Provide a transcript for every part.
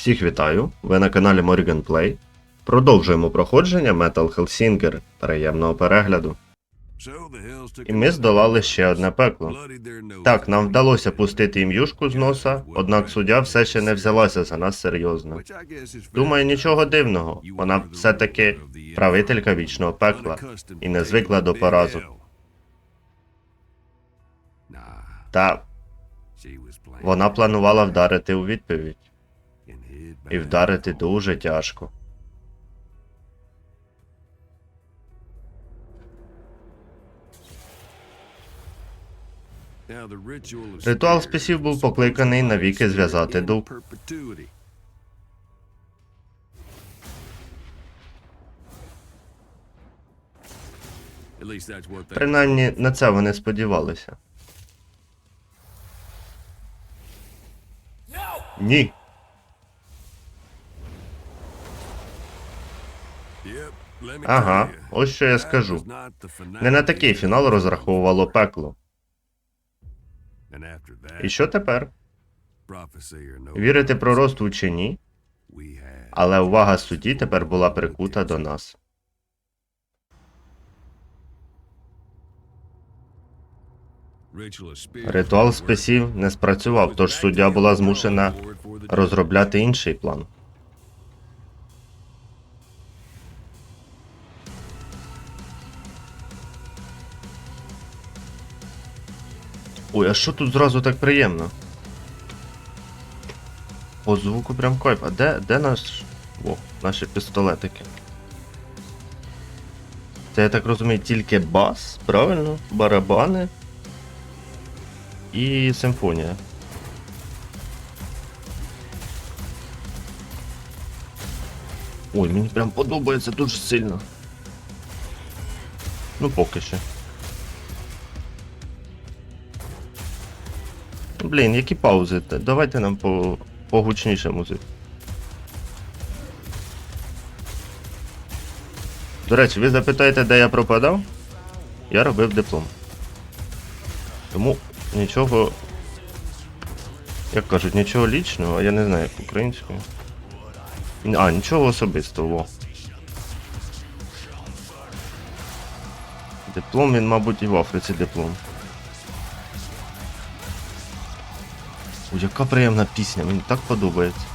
Всіх вітаю! Ви на каналі Morgan Play. Продовжуємо проходження Metal Hellsinger. Приємного перегляду. І ми здолали ще одне пекло. Так, нам вдалося пустити їм юшку з носа, однак суддя все ще не взялася за нас серйозно. Думаю, нічого дивного. Вона все-таки правителька вічного пекла і не звикла до поразок. Та вона планувала вдарити у відповідь. І вдарити дуже тяжко. Ритуал списів був покликаний навіки зв'язати дух. Принаймні на це вони сподівалися. Ні. Ага, ось що я скажу. Не на такий фінал розраховувало пекло. І що тепер? Вірити проросту чи ні? Але увага судді тепер була прикута до нас. Ритуал списів не спрацював, тож суддя була змушена розробляти інший план. Ой, а що тут зразу так приємно? По звуку прям кайф. А де, де наш. О, наші пістолетики? Це я так розумію, тільки бас, правильно? Барабани і симфонія. Ой, мені прям подобається дуже сильно. Ну, поки що. Блін, які паузи? Давайте нам по, погучніше музику. До речі, ви запитаєте, де я пропадав? Я робив диплом. Тому нічого. Як кажуть, нічого лічного, а я не знаю, як українською. А, нічого особистого. Диплом він, мабуть, і в Африці диплом. Яка приємна пісня, мені так подобається.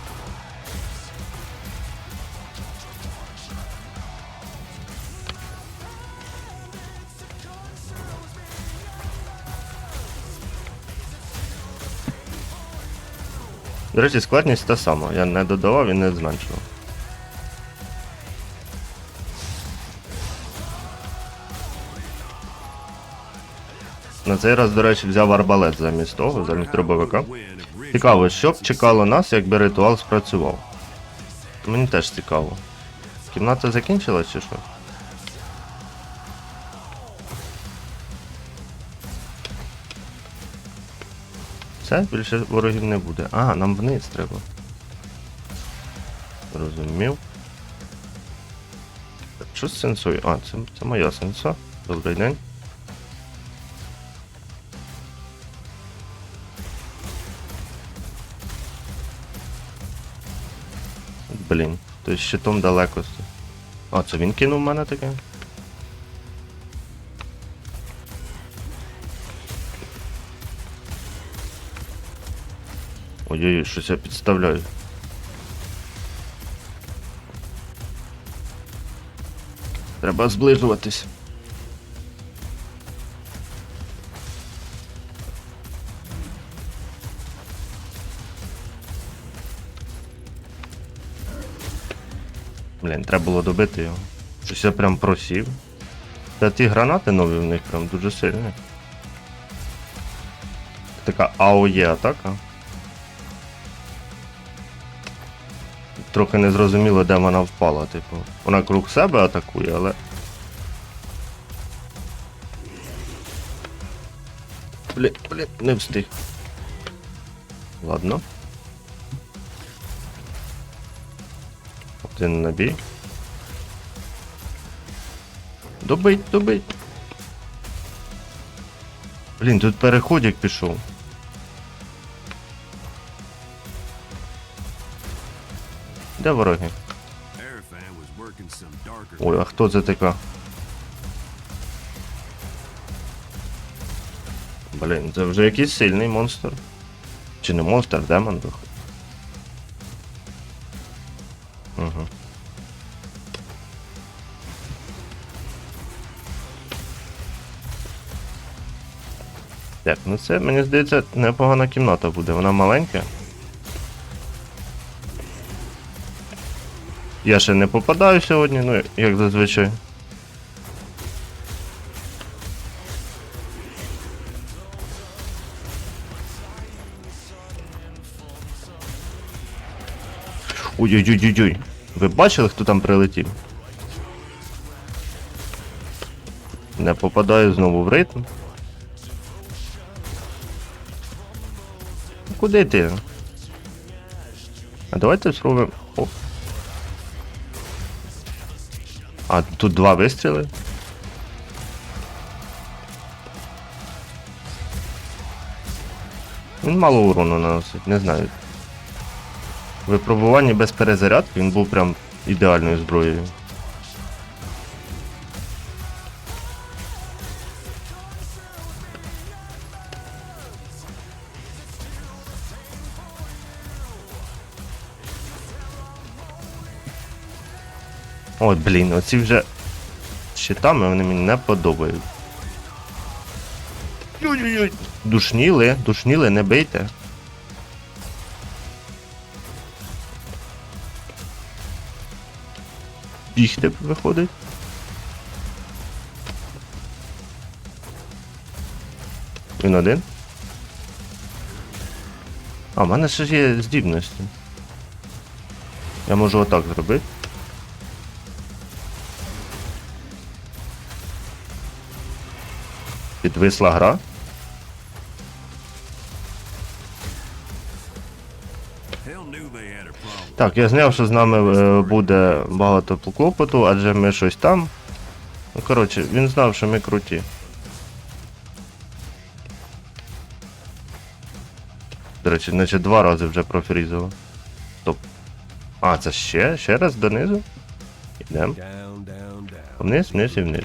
До речі, складність та сама. Я не додавав і не зменшував. На цей раз, до речі, взяв арбалет замість того, замість дробовика. Цікаво, що б чекало нас, якби ритуал спрацював. Мені теж цікаво. Кімната закінчилась чи що? Все, більше ворогів не буде. А, нам вниз треба. Розумів. Що з сенсою? А, це, це моя сенса. Добрий день. З щитом далеко. А, це він кинув мене таке? Ой-ой-ой, щось я підставляю. Треба зближуватись. Блін, треба було добити його. Щось я прям просів. Та ті гранати нові в них прям дуже сильні. Така АОЄ атака. Трохи не зрозуміло, де вона впала, типу. Вона круг себе атакує, але. Блін, блін, не встиг. Ладно. Один набій. Добить, добить. Блін, тут переходик пішов. Де вороги? Ой, а хто це така? Блін, це вже якийсь сильний монстр. Чи не монстр, демон виходить. Так, ну це, мені здається, непогана кімната буде. Вона маленька. Я ще не попадаю сьогодні, ну як зазвичай. Ой-ой-ой-ой-ой. Ви бачили, хто там прилетів? Не попадаю знову в ритм. Куди ти? А давайте спробуємо. А тут два вистріли. Він мало урону наносить, не знаю. В випробуванні без перезарядки він був прям ідеальною зброєю. Ой, блін, оці вже щитами вони мені не подобають. Душніли, душніли, не бийте. Бігти виходить. Він один. А, в мене ще є здібності. Я можу отак зробити. Підвисла гра. Так, я зняв, що з нами е, буде багато клопоту, адже ми щось там. Ну, коротше, він знав, що ми круті. До речі, значить два рази вже профрізило. Стоп. А, це ще? Ще раз донизу? Ідемо. Вниз, вниз і вниз.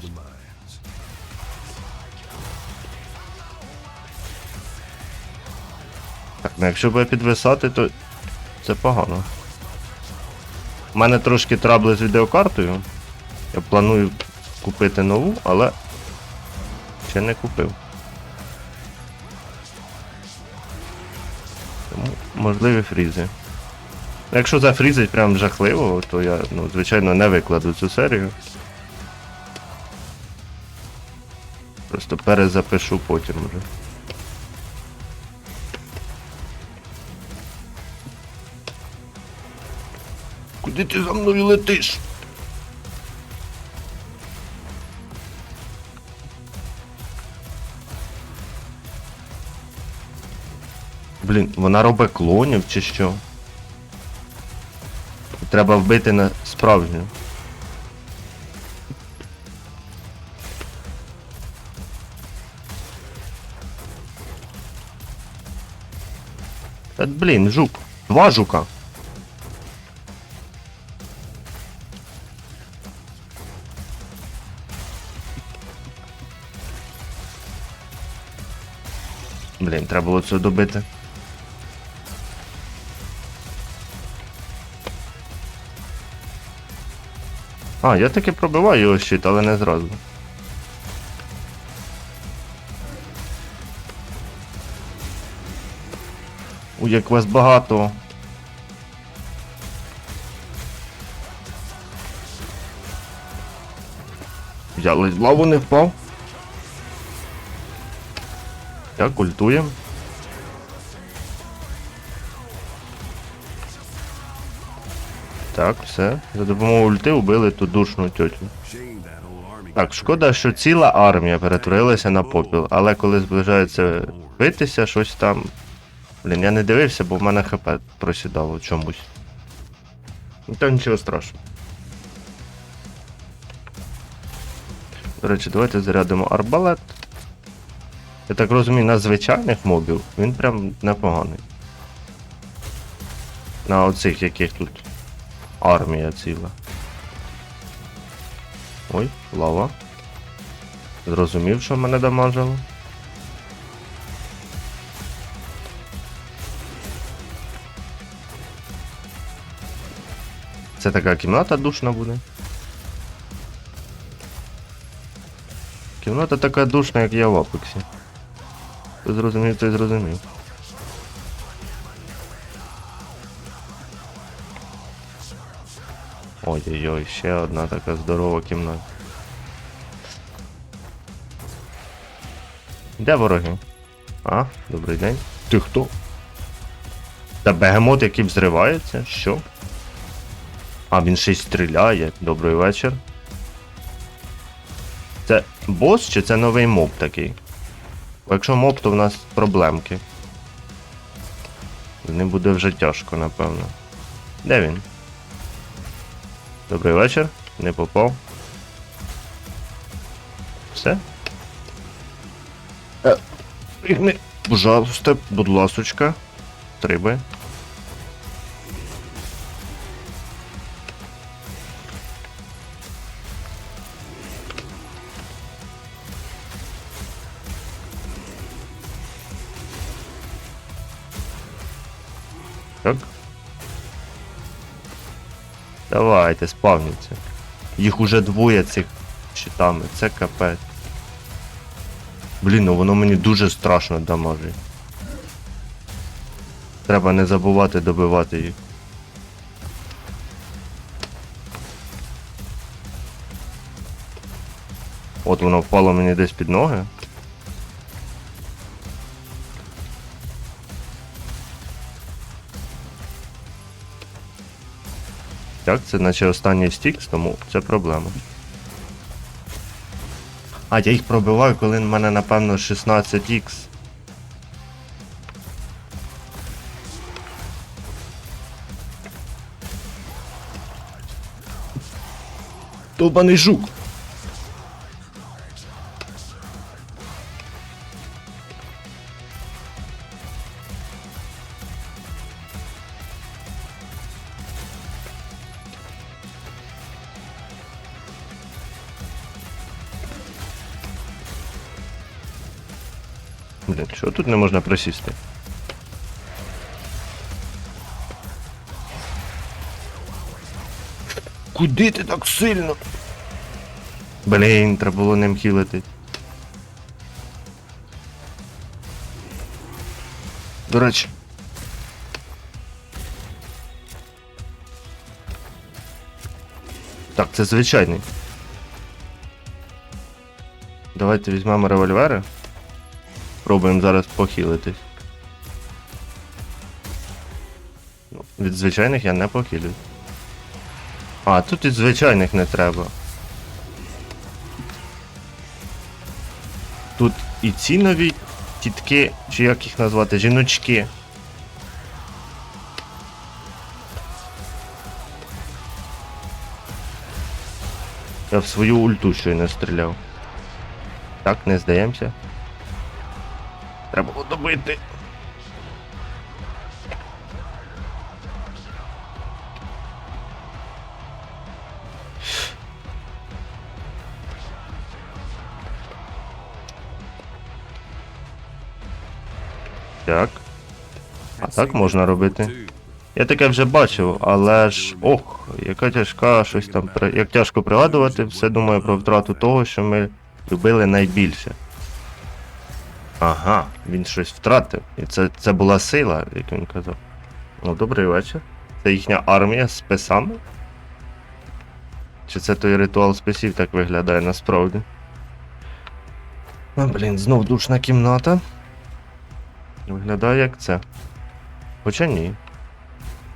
Ну якщо буде підвисати, то це погано. У мене трошки трабли з відеокартою. Я планую купити нову, але ще не купив. Тому можливі фрізи. Якщо зафрізить прям жахливо, то я, ну, звичайно, не викладу цю серію. Просто перезапишу потім вже. Куди ти за мною летиш? Блін, вона робить клонів чи що? Треба вбити на справжню. Та блін, жук. Два жука. Треба було це добити. А, я таки пробиваю його щит, але не зразу. Ой, як вас багато. Я в лаву не впав. Так, ультуємо. Так, все. За допомогою ульти вбили ту душну тьотю. Так, шкода, що ціла армія перетворилася на попіл, але коли зближається битися, щось там. Блін, я не дивився, бо в мене хп просідало чомусь. Ну нічого страшного. До речі, давайте зарядимо арбалет. Я так розумію, на звичайних мобів він прям непоганий. На оцих яких тут армія ціла. Ой, лава. Зрозумів, що мене дамажило. Це така кімната душна буде. Кімната така душна, як я в Апексі. Ти зрозумів, ти зрозумів. Ой-ой-ой, ще одна така здорова кімната. Де вороги? А, добрий день. Ти хто? Та бегемот, який взривається? Що? А, він ще й стріляє. Добрий вечір. Це бос чи це новий моб такий? Бо якщо моб, то в нас проблемки. З ним буде вже тяжко, напевно. Де він? Добрий вечір. Не попав. Все? Е, не... пожалуйста, будь ласочка. Триби. Давайте, спавніться. Їх уже двоє цих щитами, це капець. Блін, ну воно мені дуже страшно дамажить. Треба не забувати добивати їх. От воно впало мені десь під ноги. Так, це наче останній стікс, тому це проблема. А, я їх пробиваю, коли в мене, напевно, 16х. Довбаний жук. Тут не можна присісти? Куди ти так сильно? Блін, треба було ним хілити. До речі. Так, це звичайний. Давайте візьмемо револьвери. Пробуємо зараз похилитись. Ну, від звичайних я не похилюсь. А, тут від звичайних не треба. Тут і ці нові тітки, чи як їх назвати, жіночки. Я в свою ульту щойно стріляв. Так, не здаємося. Треба було добити. Так. А так можна робити. Я таке вже бачив, але ж. Ох, яка тяжка, щось там. Як тяжко пригадувати, все думаю про втрату того, що ми любили найбільше. Ага, він щось втратив. І це, це була сила, як він казав. Ну, добрий вечір. Це їхня армія з списами? Чи це той ритуал списів так виглядає насправді? А, блін, знов душна кімната. Виглядає як це. Хоча ні.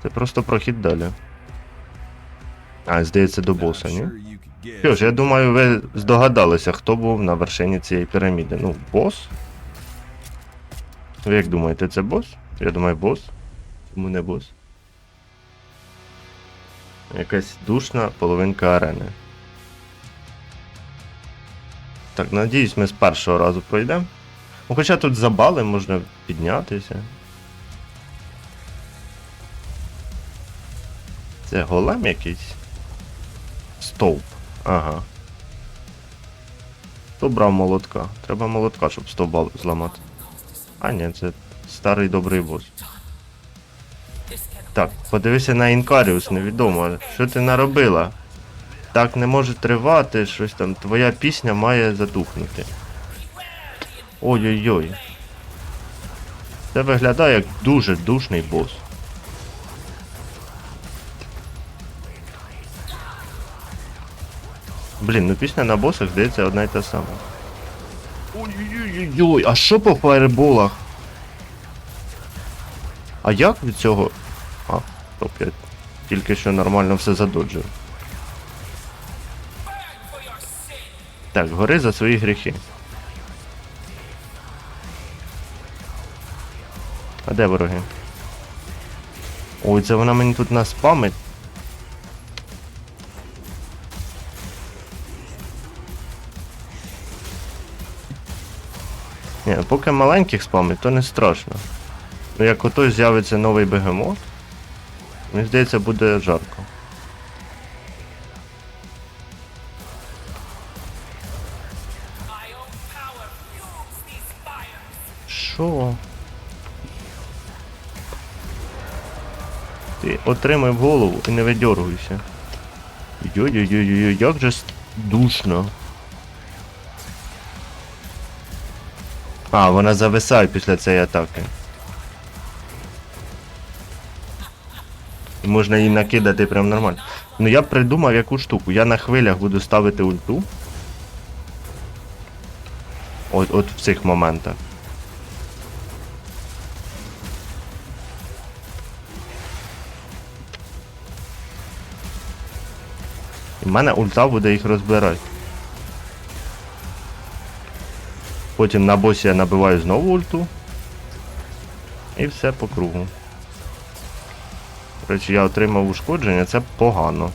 Це просто прохід далі. А, здається, до боса, ні? Що ж, я думаю, ви здогадалися, хто був на вершині цієї піраміди. Ну, бос? Ви як думаєте, це бос? Я думаю, бос. Чому не бос? Якась душна половинка арени. Так, надіюсь, ми з першого разу пройдемо. Ну, хоча тут забали, можна піднятися. Це голем якийсь? Стовп. Ага. Хто брав молотка? Треба молотка, щоб стовба зламати. А, ні, це старий добрий бос. Так, подивися на Інкаріус, невідомо. Що ти наробила? Так не може тривати, щось там. Твоя пісня має затухнути. Ой-ой-ой. Це виглядає як дуже душний бос. Блін, ну пісня на босах здається одна й та сама. Ой-ой-ой, а що по фаерболах? А як від цього. А, топ, я тільки що нормально все задоджив. Так, гори за свої гріхи. А де вороги? Ой, це вона мені тут наспамить. Ні, поки маленьких спамить, то не страшно. Ну як ото з'явиться новий бегемот, мені здається, буде жарко. Що? Ти отримай голову і не видьоргуйся. Йой-йой-йой, як же душно. А, вона зависає після цієї атаки. І можна її накидати прям нормально. Ну я придумав яку штуку. Я на хвилях буду ставити ульту. От, от в цих моментах. І в мене ульта буде їх розбирати. Потім на босі я набиваю знову ульту. І все по кругу. До речі, я отримав ушкодження, це погано.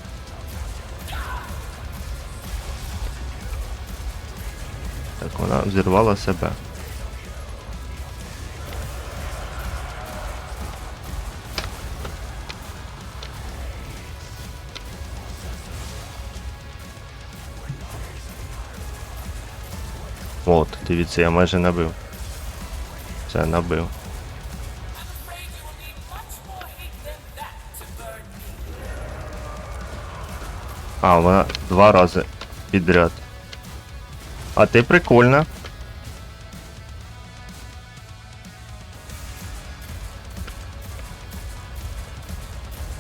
Так, вона взірвала себе. Дивіться, я майже набив. Це набив. А, вона два рази підряд. А ти прикольна.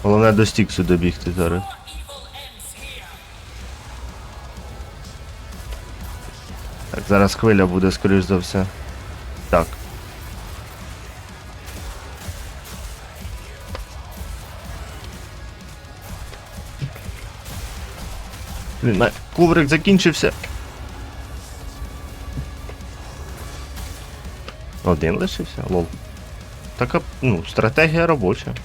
Головне до стіксу добігти зараз. Зараз хвиля буде, скоріш за все. Так. Блін, коврик закінчився. Один лишився? Лол. Така, ну, стратегія робоча.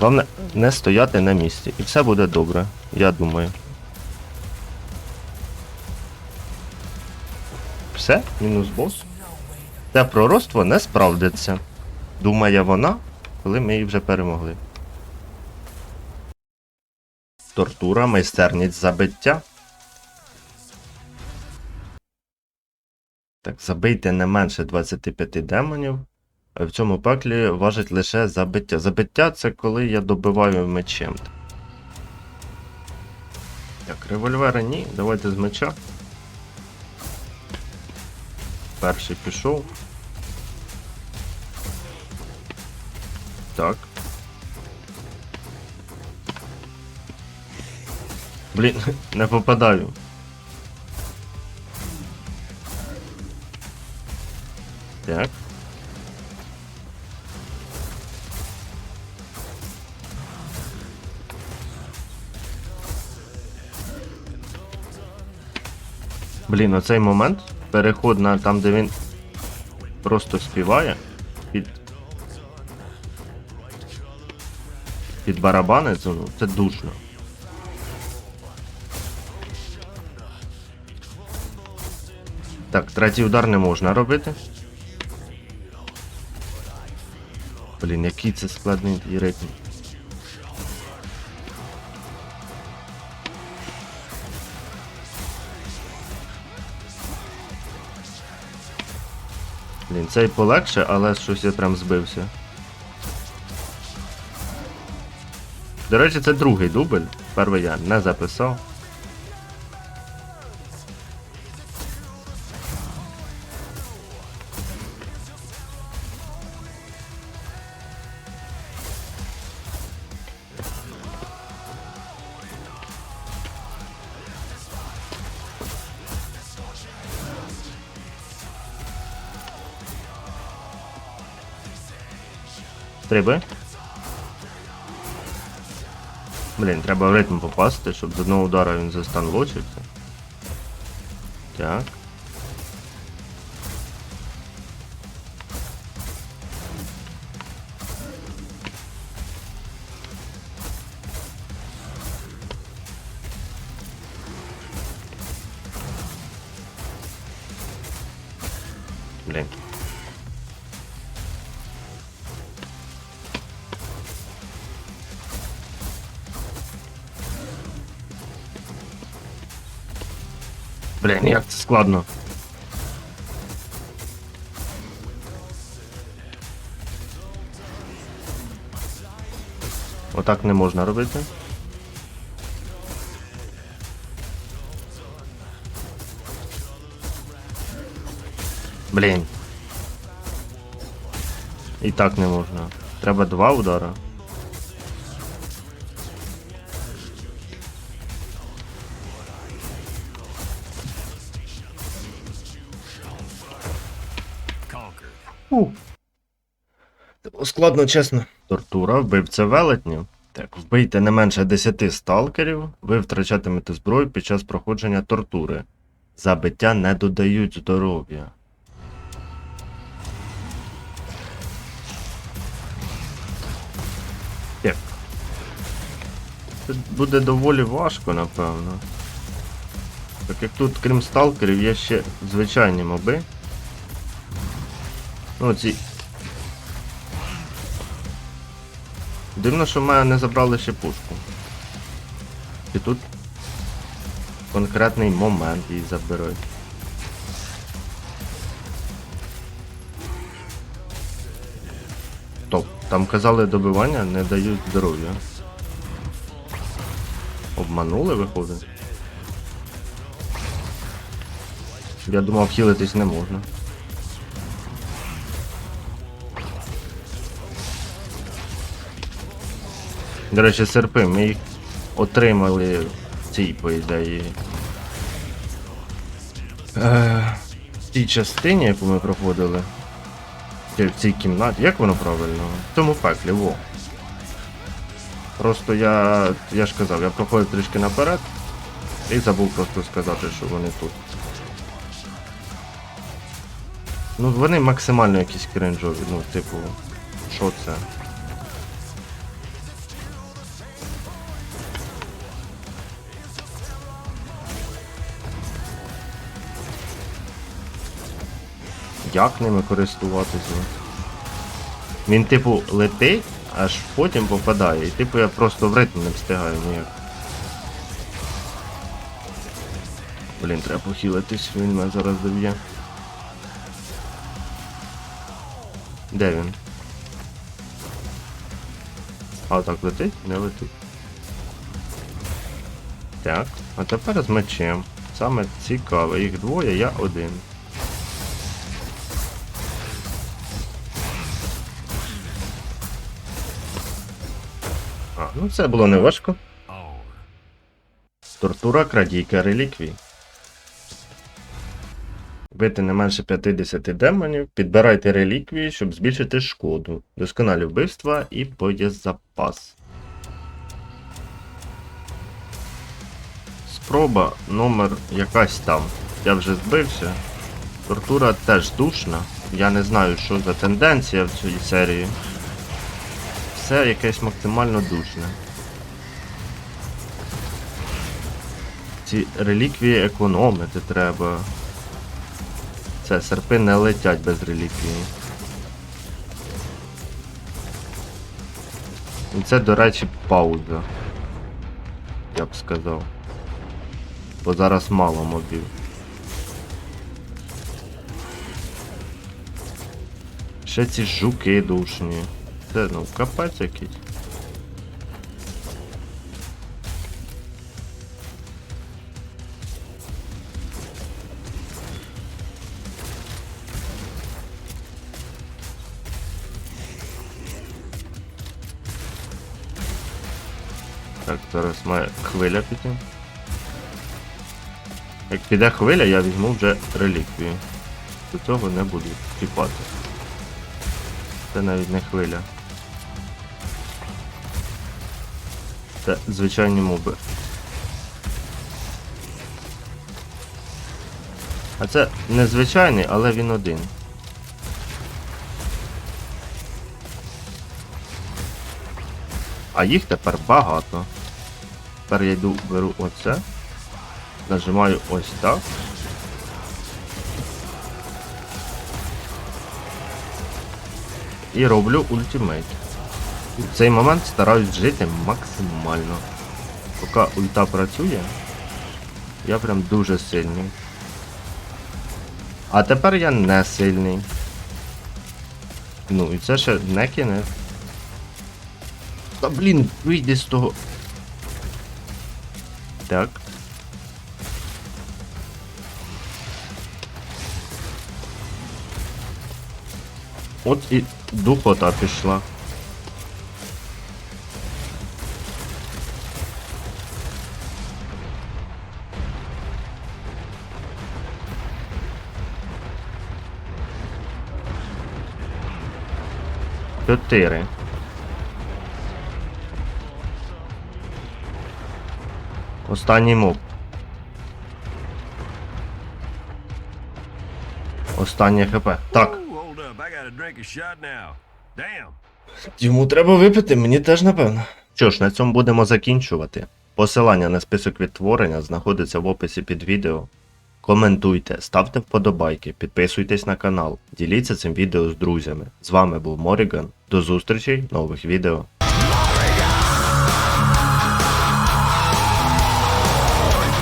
Головне не стояти на місці. І все буде добре, я думаю. Все, мінус бос. Те пророцтво не справдиться. Думає вона, коли ми її вже перемогли. Тортура, майстерність забиття. Так, забийте не менше 25 демонів. В цьому пеклі важить лише забиття. Забиття це коли я добиваю мечем. Так, револьвери ні, давайте з меча. Перший пішов. Так. Блін, не попадаю. Так. Блін, оцей момент. Переход на там, де він просто співає під під барабани, це, ну, це душно. Так, третій удар не можна робити. Блін, який це складний ритм. Блін, цей полегше, але щось я прям збився. До речі, це другий дубль. Перший я не записав. Стрибай. Блін, треба в ритм попасти, щоб з одного удара він застанлочився. Так. Складно. Отак не можна робити. Блін. І так не можна. Треба два удара. Складно, чесно. Тортура, вбивця велетнів. Так, вбийте не менше 10 сталкерів, ви втрачатимете зброю під час проходження тортури. Забиття не додають здоров'я. Це буде доволі важко, напевно. Так як тут, крім сталкерів, є ще звичайні моби. Ну, ці Дивно, що в мене не забрали ще пушку. І тут конкретний момент її заберуть. Топ, там казали добивання не дають здоров'я. Обманули, виходить. Я думав, хілитись не можна. До речі, серпи, ми їх отримали в цій, по ідеї. Е, в цій частині, яку ми проходили. В цій кімнаті. Як воно правильно? В цьому пеклі, во. Просто я. Я ж казав, я проходив трішки наперед і забув просто сказати, що вони тут. Ну, вони максимально якісь кринжові, ну, типу, що це? Як ними користуватися? Він, типу, летить, аж потім попадає. І типу я просто в ритм не встигаю ніяк. Блін, треба похилитись, він мене зараз доб'є. Де він? А так летить? Не летить. Так, а тепер з мечем. Саме цікаве, їх двоє, я один. Ну це було не важко. Тортура крадійка реліквій. Бити не менше 50 демонів, підбирайте реліквії, щоб збільшити шкоду, досконалі вбивства і боєзапас. Спроба номер якась там. Я вже збився. Тортура теж душна. Я не знаю, що за тенденція в цій серії. Все якесь максимально душне. Ці реліквії економити треба. Все, серпи не летять без реліквії. І це, до речі, пауза. Я б сказав. Бо зараз мало мобів. Ще ці жуки душні. Це ну капець якийсь. Так, зараз має хвиля піти. Як піде хвиля, я візьму вже реліквію. До цього не буду чіпати. Це навіть не хвиля. Це звичайні моби. А це незвичайний, але він один. А їх тепер багато. Тепер я йду, беру оце. Нажимаю ось так. І роблю ультимейт. В цей момент стараюсь жити максимально. Поки ульта працює, я прям дуже сильний. А тепер я не сильний. Ну і це ще не кінець. Та блін, вийди з того. Так. От і духота пішла. Чотири. Останній моб. Останнє хп. Так. Йому треба випити, мені теж напевно. Що ж, на цьому будемо закінчувати. Посилання на список відтворення знаходиться в описі під відео. Коментуйте, ставте вподобайки, підписуйтесь на канал, діліться цим відео з друзями. З вами був Моріган. До зустрічі, нових відео.